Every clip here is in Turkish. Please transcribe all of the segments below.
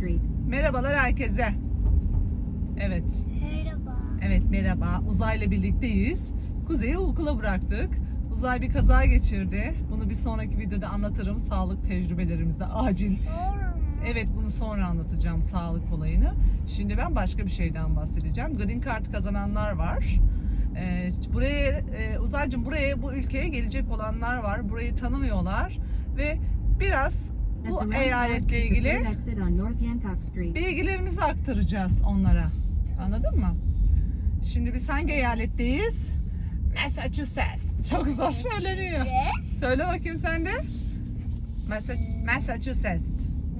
Street. Merhabalar herkese. Evet, Merhaba. evet merhaba. Uzay'la birlikteyiz. Kuzey'i okula bıraktık. Uzay bir kaza geçirdi. Bunu bir sonraki videoda anlatırım. Sağlık tecrübelerimizde acil. Doğru mu? Evet bunu sonra anlatacağım sağlık olayını. Şimdi ben başka bir şeyden bahsedeceğim. Green Card kazananlar var. Ee, buraya e, Uzaycığım buraya bu ülkeye gelecek olanlar var. Burayı tanımıyorlar ve biraz bu eyaletle ilgili bilgilerimizi aktaracağız onlara. Anladın mı? Şimdi biz hangi eyaletteyiz? Massachusetts. Çok zor söyleniyor. Söyle bakayım sen de. Massa- Massachusetts.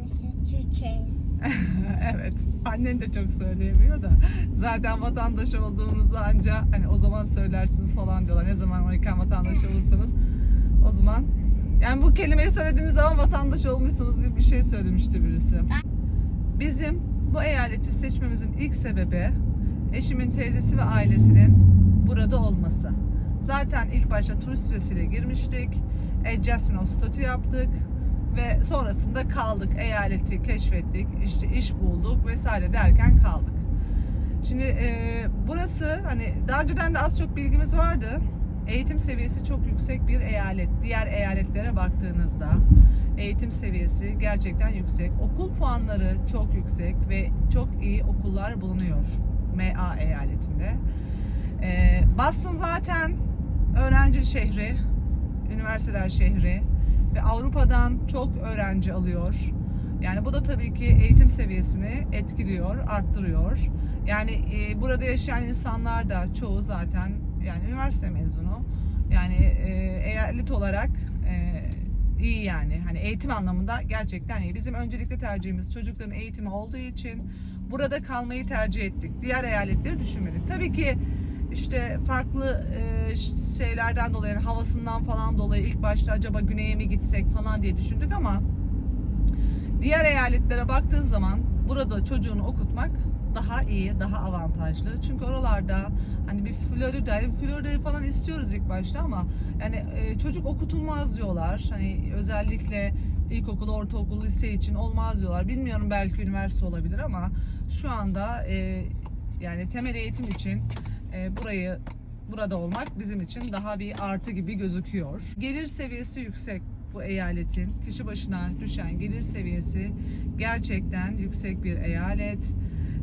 Massachusetts. evet. Annen de çok söyleyemiyor da. Zaten vatandaş olduğunuzda anca hani o zaman söylersiniz falan diyorlar. Ne zaman Amerikan vatandaşı olursanız o zaman yani bu kelimeyi söylediğiniz zaman vatandaş olmuşsunuz gibi bir şey söylemişti birisi. Bizim bu eyaleti seçmemizin ilk sebebi eşimin teyzesi ve ailesinin burada olması. Zaten ilk başta turist vizesiyle girmiştik. Adjustment of statü yaptık ve sonrasında kaldık. Eyaleti keşfettik, işte iş bulduk vesaire derken kaldık. Şimdi e, burası hani daha önceden de az çok bilgimiz vardı. Eğitim seviyesi çok yüksek bir eyalet. Diğer eyaletlere baktığınızda eğitim seviyesi gerçekten yüksek. Okul puanları çok yüksek ve çok iyi okullar bulunuyor MA eyaletinde. E, Boston zaten öğrenci şehri, üniversiteler şehri ve Avrupa'dan çok öğrenci alıyor. Yani bu da tabii ki eğitim seviyesini etkiliyor, arttırıyor. Yani e, burada yaşayan insanlar da çoğu zaten yani üniversite mezunu. Yani e, eyalet olarak e, iyi yani. Hani eğitim anlamında gerçekten iyi. Bizim öncelikle tercihimiz çocukların eğitimi olduğu için burada kalmayı tercih ettik. Diğer eyaletleri düşünmedik. Tabii ki işte farklı e, şeylerden dolayı, yani havasından falan dolayı ilk başta acaba güneye mi gitsek falan diye düşündük ama diğer eyaletlere baktığın zaman burada çocuğunu okutmak daha iyi, daha avantajlı. Çünkü oralarda hani bir Florida, yani Florida'yı falan istiyoruz ilk başta ama yani e, çocuk okutulmaz diyorlar. Hani özellikle ilkokul, ortaokul, lise için olmaz diyorlar. Bilmiyorum belki üniversite olabilir ama şu anda e, yani temel eğitim için e, burayı burada olmak bizim için daha bir artı gibi gözüküyor. Gelir seviyesi yüksek bu eyaletin. Kişi başına düşen gelir seviyesi gerçekten yüksek bir eyalet.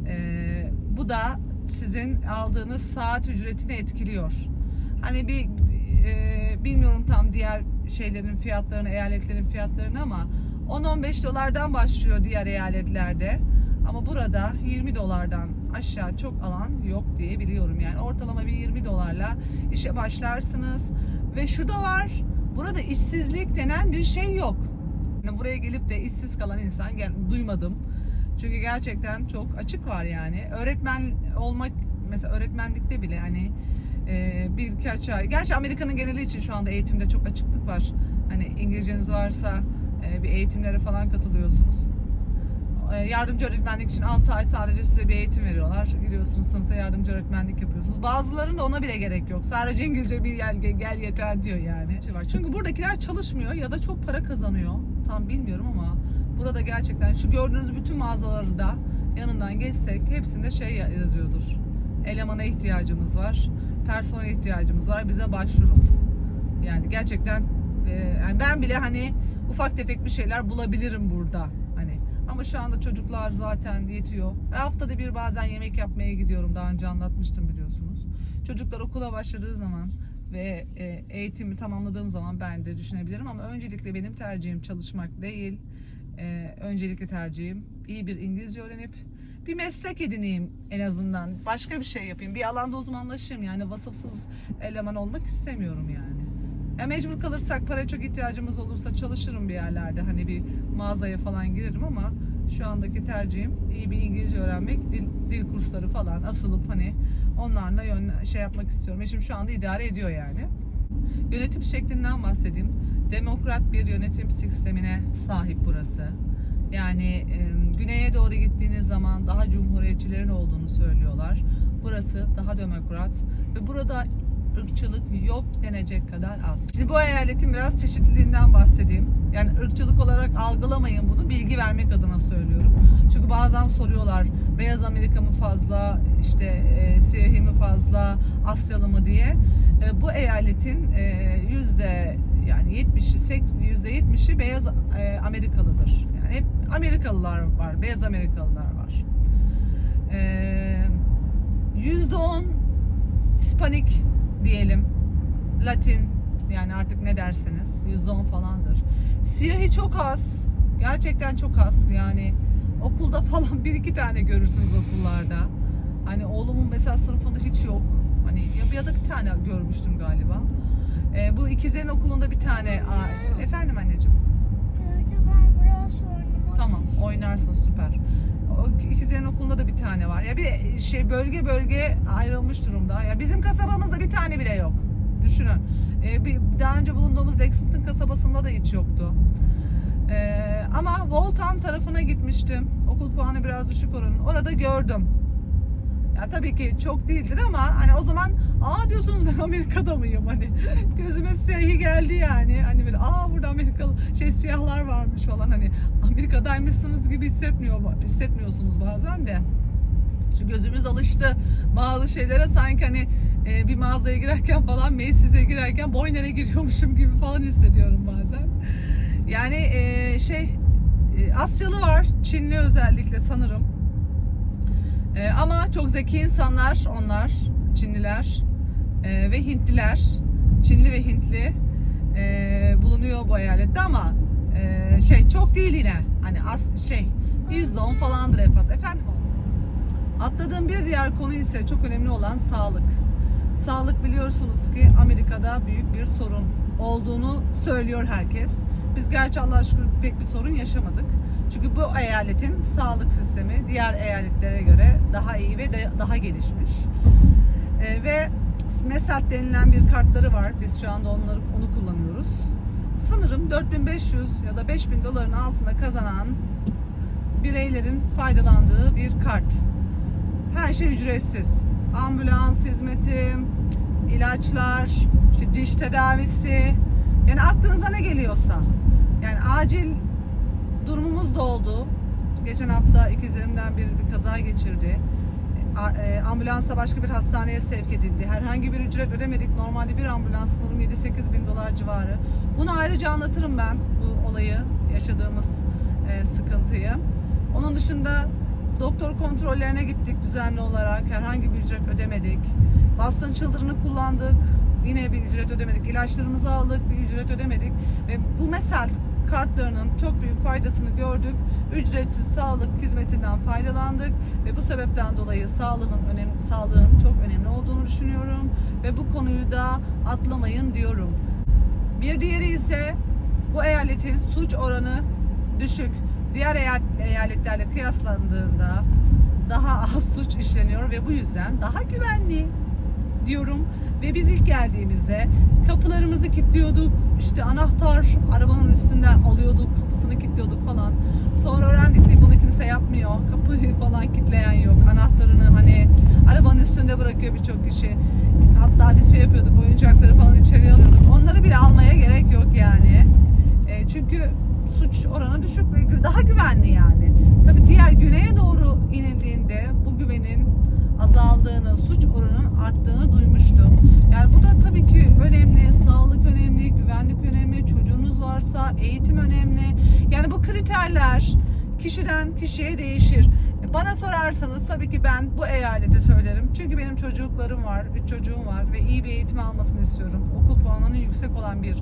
E, bu da sizin aldığınız saat ücretini etkiliyor. Hani bir e, bilmiyorum tam diğer şeylerin fiyatlarını, eyaletlerin fiyatlarını ama 10-15 dolardan başlıyor diğer eyaletlerde. Ama burada 20 dolardan aşağı çok alan yok diye biliyorum. Yani ortalama bir 20 dolarla işe başlarsınız. Ve şu da var. Burada işsizlik denen bir şey yok. Yani buraya gelip de işsiz kalan insan gel, duymadım. Çünkü gerçekten çok açık var yani. Öğretmen olmak mesela öğretmenlikte bile hani e, birkaç ay. Gerçi Amerika'nın geneli için şu anda eğitimde çok açıklık var. Hani İngilizceniz varsa e, bir eğitimlere falan katılıyorsunuz. E, yardımcı öğretmenlik için 6 ay sadece size bir eğitim veriyorlar. Gidiyorsunuz sınıfta yardımcı öğretmenlik yapıyorsunuz. Bazılarında ona bile gerek yok. Sadece İngilizce bir gel, gel yeter diyor yani. Çünkü buradakiler çalışmıyor ya da çok para kazanıyor. Tam bilmiyorum ama burada gerçekten şu gördüğünüz bütün mağazaları da yanından geçsek hepsinde şey yazıyordur. Elemana ihtiyacımız var. Personel ihtiyacımız var. Bize başvurun. Yani gerçekten e, yani ben bile hani ufak tefek bir şeyler bulabilirim burada. Hani ama şu anda çocuklar zaten yetiyor. Ve haftada bir bazen yemek yapmaya gidiyorum. Daha önce anlatmıştım biliyorsunuz. Çocuklar okula başladığı zaman ve e, eğitimi tamamladığım zaman ben de düşünebilirim ama öncelikle benim tercihim çalışmak değil. E, öncelikli tercihim iyi bir İngilizce öğrenip bir meslek edineyim en azından. Başka bir şey yapayım. Bir alanda uzmanlaşayım. Yani vasıfsız eleman olmak istemiyorum yani. Ya mecbur kalırsak para çok ihtiyacımız olursa çalışırım bir yerlerde. Hani bir mağazaya falan girerim ama şu andaki tercihim iyi bir İngilizce öğrenmek, dil, dil kursları falan asılıp hani onlarla yön, şey yapmak istiyorum. Eşim şu anda idare ediyor yani. Yönetim şeklinden bahsedeyim. Demokrat bir yönetim sistemine sahip burası. Yani e, güneye doğru gittiğiniz zaman daha cumhuriyetçilerin olduğunu söylüyorlar. Burası daha demokrat ve burada ırkçılık yok denecek kadar az. Şimdi bu eyaletin biraz çeşitliliğinden bahsedeyim. Yani ırkçılık olarak algılamayın bunu, bilgi vermek adına söylüyorum. Çünkü bazen soruyorlar beyaz Amerika mı fazla, işte e, siyahi mi fazla, Asyalı mı diye. E, bu eyaletin yüzde yani 70'i yüzde 70'i beyaz e, Amerikalıdır. Yani hep Amerikalılar var, beyaz Amerikalılar var. E, Yüzde on Hispanik diyelim, Latin yani artık ne derseniz yüzde on falandır. Siyahi çok az, gerçekten çok az yani okulda falan bir iki tane görürsünüz okullarda. Hani oğlumun mesela sınıfında hiç yok. Hani ya, ya da bir tane görmüştüm galiba. Ee, bu ikizlerin okulunda bir tane. Aa, efendim anneciğim. Gördü ben biraz oynamak Tamam oynarsın süper. O ikizlerin okulunda da bir tane var. Ya bir şey bölge bölge ayrılmış durumda. Ya bizim kasabamızda bir tane bile yok. Düşünün. Ee, bir, daha önce bulunduğumuz Lexington kasabasında da hiç yoktu. Ee, ama Waltham tarafına gitmiştim. Okul puanı biraz düşük oranın. Orada gördüm. Ya tabii ki çok değildir ama hani o zaman aa diyorsunuz ben Amerika'da mıyım hani gözüme siyahi geldi yani hani böyle aa burada Amerikalı şey siyahlar varmış falan hani Amerika'daymışsınız gibi hissetmiyor hissetmiyorsunuz bazen de. Şu gözümüz alıştı bazı şeylere sanki hani e, bir mağazaya girerken falan Macy's'e girerken Boyner'e giriyormuşum gibi falan hissediyorum bazen. Yani e, şey e, Asyalı var Çinli özellikle sanırım. Ee, ama çok zeki insanlar onlar, Çinliler Ee, ve Hintliler. Çinli ve Hintli ee, bulunuyor bu eyalette ama ee, şey çok değil yine. Hani az şey %10 falandır en fazla. Efendim Atladığım bir diğer konu ise çok önemli olan sağlık. Sağlık biliyorsunuz ki Amerika'da büyük bir sorun olduğunu söylüyor herkes. Biz gerçi Allah'a şükür pek bir sorun yaşamadık. Çünkü bu eyaletin sağlık sistemi diğer eyaletlere göre daha iyi ve de- daha gelişmiş. Ee, ve MESAT denilen bir kartları var. Biz şu anda onları onu kullanıyoruz. Sanırım 4500 ya da 5000 doların altında kazanan bireylerin faydalandığı bir kart. Her şey ücretsiz. Ambulans hizmeti, ilaçlar, işte diş tedavisi. Yani aklınıza ne geliyorsa. Yani acil durumumuz da oldu. Geçen hafta ikizlerimden biri bir kaza geçirdi. E, Ambulansla başka bir hastaneye sevk edildi. Herhangi bir ücret ödemedik. Normalde bir ambulans sanırım 7-8 bin dolar civarı. Bunu ayrıca anlatırım ben bu olayı, yaşadığımız e, sıkıntıyı. Onun dışında doktor kontrollerine gittik düzenli olarak. Herhangi bir ücret ödemedik. Boston çıldırını kullandık. Yine bir ücret ödemedik. İlaçlarımızı aldık, bir ücret ödemedik. Ve bu mesel kartlarının çok büyük faydasını gördük. Ücretsiz sağlık hizmetinden faydalandık ve bu sebepten dolayı sağlığın önemli sağlığın çok önemli olduğunu düşünüyorum ve bu konuyu da atlamayın diyorum. Bir diğeri ise bu eyaletin suç oranı düşük. Diğer eyal- eyaletlerle kıyaslandığında daha az suç işleniyor ve bu yüzden daha güvenli diyorum. Ve biz ilk geldiğimizde kapılarımızı kilitliyorduk. İşte anahtar arabanın üstünden alıyorduk. Kapısını kilitliyorduk falan. Sonra öğrendik ki bunu kimse yapmıyor. Kapıyı falan kilitleyen yok. Anahtarını hani arabanın üstünde bırakıyor birçok kişi. Hatta biz şey yapıyorduk oyuncakları falan içeriye alıyorduk. Onları bile almaya gerek yok yani. E, çünkü suç oranı düşük ve daha güvenli yani. Tabii diğer güneye doğru inildiğinde bu güvenin azaldığını, suç oranının arttığını duymuştum. Yani bu da tabii ki önemli. Sağlık önemli, güvenlik önemli, çocuğunuz varsa eğitim önemli. Yani bu kriterler kişiden kişiye değişir. Bana sorarsanız tabii ki ben bu eyaleti söylerim. Çünkü benim çocuklarım var, üç çocuğum var ve iyi bir eğitim almasını istiyorum. Okul puanının yüksek olan bir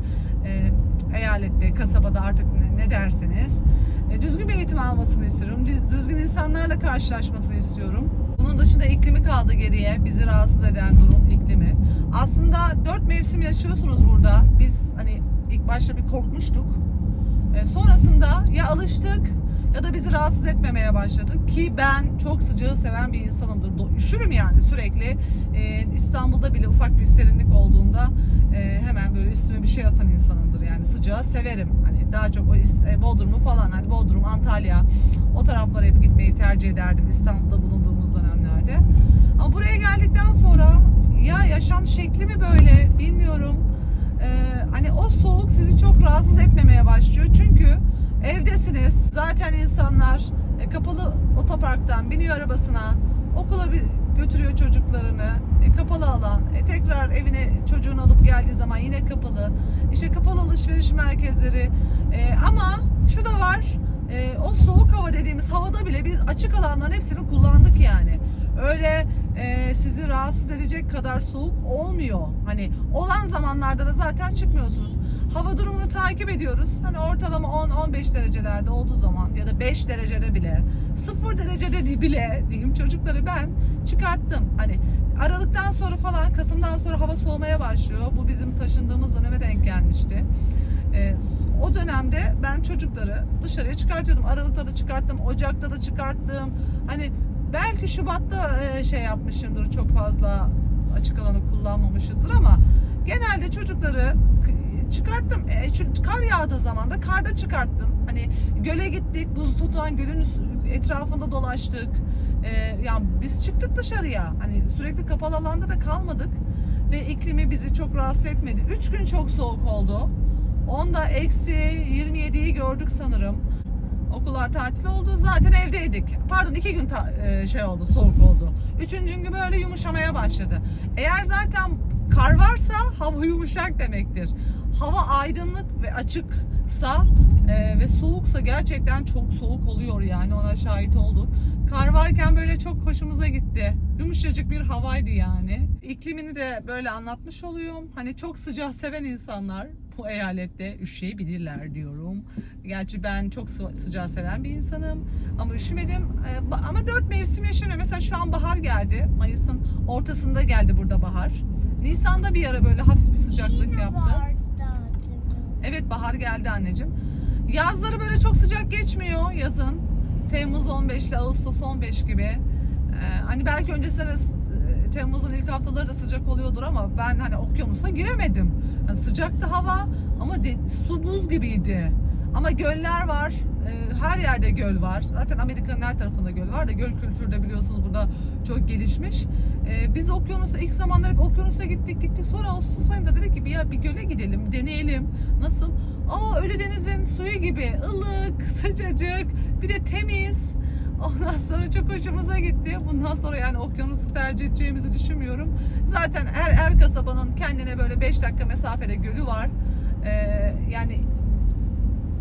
e, eyalette, kasabada artık ne, ne derseniz. E, düzgün bir eğitim almasını istiyorum. Düz- Düzgün insanlarla karşılaşmasını istiyorum. Bunun dışında iklimi kaldı geriye. Bizi rahatsız eden durum iklimi. Aslında dört mevsim yaşıyorsunuz burada. Biz hani ilk başta bir korkmuştuk. E, sonrasında ya alıştık ya da bizi rahatsız etmemeye başladı ki ben çok sıcağı seven bir insanımdır. Üşürüm yani sürekli. E, İstanbul'da bile ufak bir serinlik olduğunda e, hemen böyle üstüme bir şey atan insanımdır. Yani sıcağı severim. Hani daha çok o e, Bodrum'u falan hani Bodrum, Antalya o taraflara hep gitmeyi tercih ederdim İstanbul'da bulunduğumuz dönemlerde. Ama buraya geldikten sonra ya yaşam şekli mi böyle bilmiyorum. Ee, hani o soğuk sizi çok rahatsız etmemeye başlıyor. Çünkü evdesiniz. Zaten insanlar e, kapalı otoparktan biniyor arabasına. Okula bir götürüyor çocuklarını. E, kapalı alan. E, tekrar evine çocuğunu alıp geldiği zaman yine kapalı. İşte kapalı alışveriş merkezleri. E, ama şu da var. e, o soğuk hava dediğimiz havada bile biz açık alanların hepsini kullandık yani. Öyle e, sizi rahatsız edecek kadar soğuk olmuyor. Hani olan zamanlarda da zaten çıkmıyorsunuz. Hava durumunu takip ediyoruz. Hani ortalama 10-15 derecelerde olduğu zaman ya da 5 derecede bile 0 derecede de bile diyeyim çocukları ben çıkarttım. Hani Aralıktan sonra falan Kasım'dan sonra hava soğumaya başlıyor. Bu bizim taşındığımız döneme denk gelmişti. Ee, o dönemde ben çocukları dışarıya çıkartıyordum. Aralıkta da çıkarttım, Ocak'ta da çıkarttım. Hani belki Şubat'ta e, şey yapmışımdır çok fazla açık alanı kullanmamışızdır ama genelde çocukları çıkarttım. E, kar yağdığı zaman da karda çıkarttım. Hani göle gittik, buz tutan gölün etrafında dolaştık. E, ya biz çıktık dışarıya. Hani sürekli kapalı alanda da kalmadık ve iklimi bizi çok rahatsız etmedi. 3 gün çok soğuk oldu. Onda eksi 27'yi gördük sanırım. Okullar tatil oldu. Zaten evdeydik. Pardon iki gün e, şey oldu, soğuk oldu. Üçüncü gün böyle yumuşamaya başladı. Eğer zaten kar varsa hava yumuşak demektir. Hava aydınlık ve açıksa e, ve soğuksa gerçekten çok soğuk oluyor yani ona şahit olduk. Kar varken böyle çok hoşumuza gitti. Yumuşacık bir havaydı yani. İklimini de böyle anlatmış oluyorum. Hani çok sıcak seven insanlar bu eyalette üşüyebilirler diyorum. Gerçi ben çok sı- sıcağı seven bir insanım ama üşümedim. Ee, Ama dört mevsim yaşanıyor. Mesela şu an bahar geldi. Mayıs'ın ortasında geldi burada bahar. Nisan'da bir ara böyle hafif bir sıcaklık Yine yaptı. vardı? Evet bahar geldi anneciğim. Yazları böyle çok sıcak geçmiyor yazın. Temmuz 15 ile Ağustos 15 gibi. Ee, hani belki öncesinde de Temmuz'un ilk haftaları da sıcak oluyordur ama ben hani okyanusa giremedim. Hani sıcaktı hava ama de- su buz gibiydi. Ama göller var. Ee, her yerde göl var. Zaten Amerika'nın her tarafında göl var da göl kültürü de biliyorsunuz burada çok gelişmiş. Ee, biz okyanusa ilk zamanlar hep okyanusa gittik gittik. Sonra Ağustos ayında dedik ki bir, ya bir göle gidelim, deneyelim. Nasıl? Aa öyle denizin suyu gibi ılık, sıcacık, bir de temiz. Ondan sonra çok hoşumuza gitti. Bundan sonra yani okyanusu tercih edeceğimizi düşünmüyorum. Zaten her her kasabanın kendine böyle 5 dakika mesafede gölü var. Ee, yani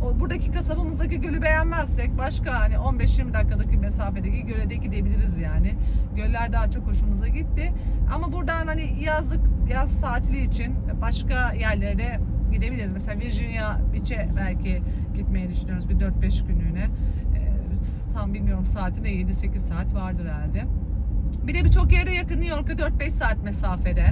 o buradaki kasabamızdaki gölü beğenmezsek başka hani 15-20 dakikadaki mesafedeki göle de gidebiliriz yani. Göller daha çok hoşumuza gitti. Ama buradan hani yazlık yaz tatili için başka yerlere de gidebiliriz. Mesela Virginia Beach'e belki gitmeyi düşünüyoruz bir 4-5 günlüğüne. Tam bilmiyorum saati de 7-8 saat vardır herhalde. Bir de birçok yere yakın New York'a 4-5 saat mesafede.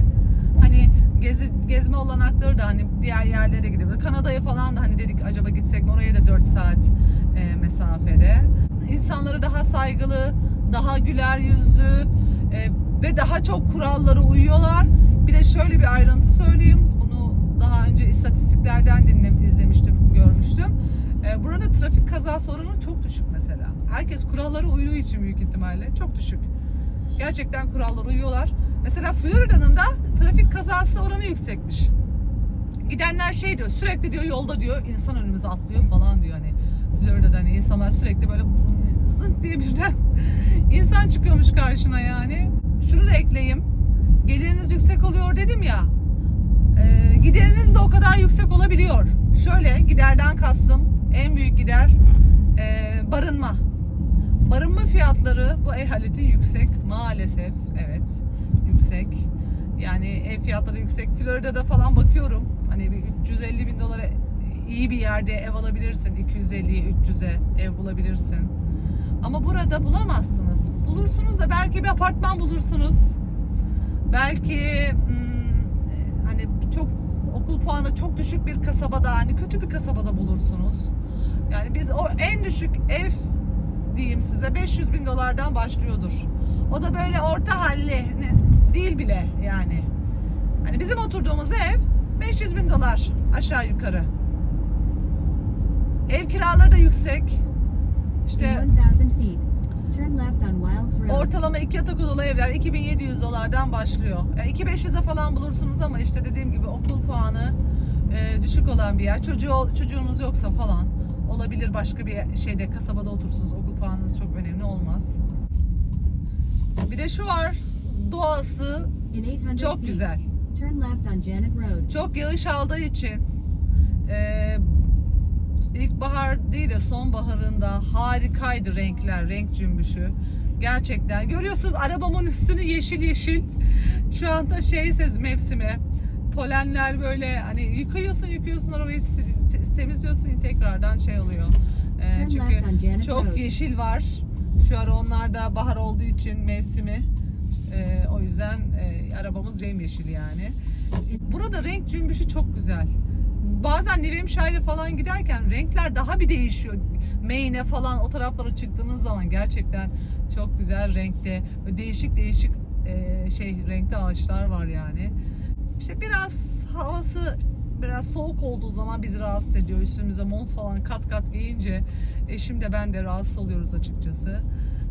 Hani gezi, gezme olanakları da hani diğer yerlere gidebilir. Kanada'ya falan da hani dedik acaba gitsek mi oraya da 4 saat e, mesafede. İnsanları daha saygılı, daha güler yüzlü e, ve daha çok kurallara uyuyorlar. Bir de şöyle bir ayrıntı söyleyeyim. Bunu daha önce istatistiklerden dinle, izlemiştim, görmüştüm. E, burada trafik kaza sorunu çok düşük mesela. Herkes kurallara uyduğu için büyük ihtimalle çok düşük. Gerçekten kurallara uyuyorlar. Mesela Florida'nın da trafik kazası oranı yüksekmiş. Gidenler şey diyor sürekli diyor yolda diyor insan önümüze atlıyor falan diyor hani Florida'da hani insanlar sürekli böyle zınk diye birden insan çıkıyormuş karşına yani. Şunu da ekleyeyim. Geliriniz yüksek oluyor dedim ya. Ee, gideriniz de o kadar yüksek olabiliyor. Şöyle giderden kastım en büyük gider ee, barınma. Barınma fiyatları bu eyaletin yüksek maalesef. Evet yüksek. Yani ev fiyatları yüksek. Florida'da falan bakıyorum. Hani bir 350 bin dolara iyi bir yerde ev alabilirsin. 250'ye 300'e ev bulabilirsin. Ama burada bulamazsınız. Bulursunuz da belki bir apartman bulursunuz. Belki hmm, hani çok okul puanı çok düşük bir kasabada hani kötü bir kasabada bulursunuz. Yani biz o en düşük ev diyeyim size 500 bin dolardan başlıyordur. O da böyle orta halli değil bile yani. Hani bizim oturduğumuz ev 500 bin dolar aşağı yukarı. Ev kiraları da yüksek. İşte 1,000 feet, turn left on Wilds Road. ortalama iki yatak odalı evler 2700 dolardan başlıyor. Yani 2500'e falan bulursunuz ama işte dediğim gibi okul puanı e, düşük olan bir yer. Çocuğu çocuğunuz yoksa falan olabilir başka bir şeyde kasabada otursunuz okul puanı olmanız çok önemli olmaz. Bir de şu var. Doğası In 800 çok güzel. Çok yağış aldığı için e, ilkbahar değil de sonbaharında harikaydı renkler, renk cümbüşü. Gerçekten. Görüyorsunuz arabamın üstünü yeşil yeşil. Şu anda şey ses mevsimi. Polenler böyle hani yıkıyorsun yıkıyorsun arabayı te- temizliyorsun tekrardan şey oluyor. E, on çünkü çok yeşil var. Şu ara onlarda bahar olduğu için mevsimi. E, o yüzden e, arabamız yemyeşil yani. Burada renk cümbüşü çok güzel. Bazen New Hampshire'e falan giderken renkler daha bir değişiyor. Maine'e falan o taraflara çıktığınız zaman gerçekten çok güzel renkte ve değişik değişik e, şey renkte ağaçlar var yani. İşte biraz havası biraz soğuk olduğu zaman bizi rahatsız ediyor. Üstümüze mont falan kat kat giyince eşim de ben de rahatsız oluyoruz açıkçası.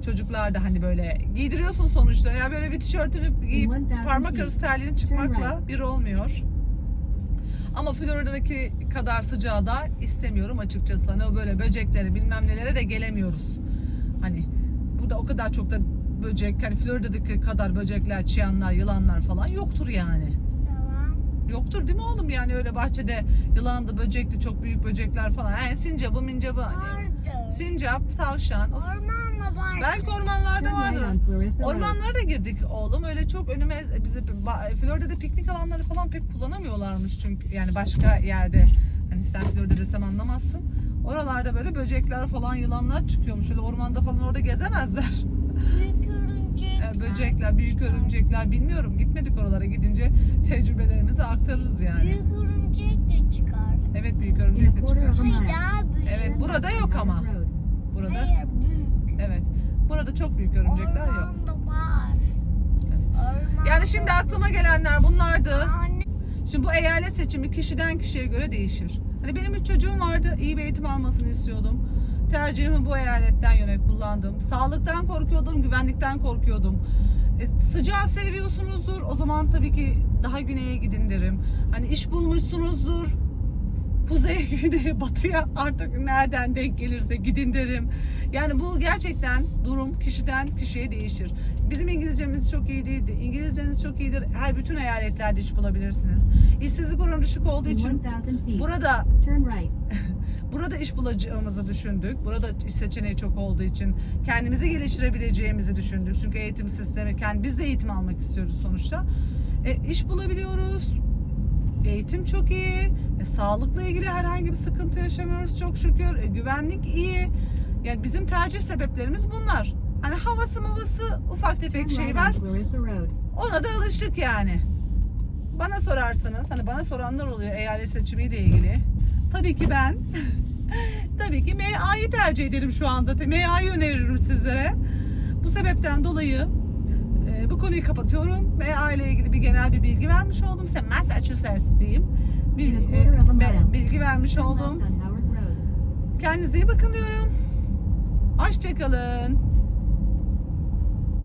Çocuklar da hani böyle giydiriyorsun sonuçta. Ya böyle bir tişörtünü giyip 1000 parmak arası terliğini çıkmakla bir olmuyor. Ama Florida'daki kadar sıcağı da istemiyorum açıkçası. Hani o böyle böceklere bilmem nelere de gelemiyoruz. Hani burada o kadar çok da böcek hani Florida'daki kadar böcekler, çıyanlar, yılanlar falan yoktur yani. Yoktur değil mi oğlum yani öyle bahçede yılandı, böcekti, çok büyük böcekler falan. Yani sincabı, mincabı. Vardır. Sincap, tavşan. Ormanla var. Belki ormanlarda vardır. Ormanlara da girdik oğlum. Öyle çok önüme bizi Florida'da piknik alanları falan pek kullanamıyorlarmış çünkü yani başka yerde hani sen Florida desem anlamazsın. Oralarda böyle böcekler falan yılanlar çıkıyormuş. Öyle ormanda falan orada gezemezler. Büyük örümcek. Ee, böcekler, büyük örümcekler bilmiyorum. Gitmedik oralara gidince tecrübelerimizi aktarırız yani. Büyük örümcek de çıkar. Evet büyük örümcek de çıkar. a Hayır mile. daha büyük. Evet burada yok ama. Burada Hayır büyük. evet. Burada çok büyük örümcekler yok. Ormanda var. Ormanda Yani şimdi aklıma gelenler bunlardı. Anne. Şimdi bu eyalet seçimi kişiden kişiye göre değişir. Hani benim üç çocuğum vardı. iyi bir eğitim almasını istiyordum. Tercihimi bu eyaletten yöne kullandım. Sağlıktan korkuyordum, güvenlikten korkuyordum. E, sıcağı seviyorsunuzdur. O zaman tabii ki daha güneye gidin derim. Hani iş bulmuşsunuzdur. Kuzeye, güneye, batıya artık nereden denk gelirse gidin derim. Yani bu gerçekten durum kişiden kişiye değişir. Bizim İngilizcemiz çok iyi değildi. İngilizceniz çok iyidir. Her bütün eyaletlerde iş bulabilirsiniz. İşsizlik oranı düşük olduğu In için 1000 feet, burada burada iş bulacağımızı düşündük. Burada iş seçeneği çok olduğu için kendimizi geliştirebileceğimizi düşündük. Çünkü eğitim sistemi, kendi biz de eğitim almak istiyoruz sonuçta. E, iş bulabiliyoruz. Eğitim çok iyi. E, sağlıkla ilgili herhangi bir sıkıntı yaşamıyoruz çok şükür. E, güvenlik iyi. Yani bizim tercih sebeplerimiz bunlar. Hani havası mavası ufak tefek şey var. Ona da alıştık yani. Bana sorarsanız, hani bana soranlar oluyor eyalet seçimiyle ilgili. Tabii ki ben, tabii ki MA'yı tercih ederim şu anda. MA'yı öneririm sizlere. Bu sebepten dolayı bu konuyu kapatıyorum. MA ile ilgili bir genel bir bilgi vermiş oldum. Size Massachusetts diyeyim. A e, bilgi vermiş oldum. Kendinize iyi bakın diyorum. Hoşçakalın.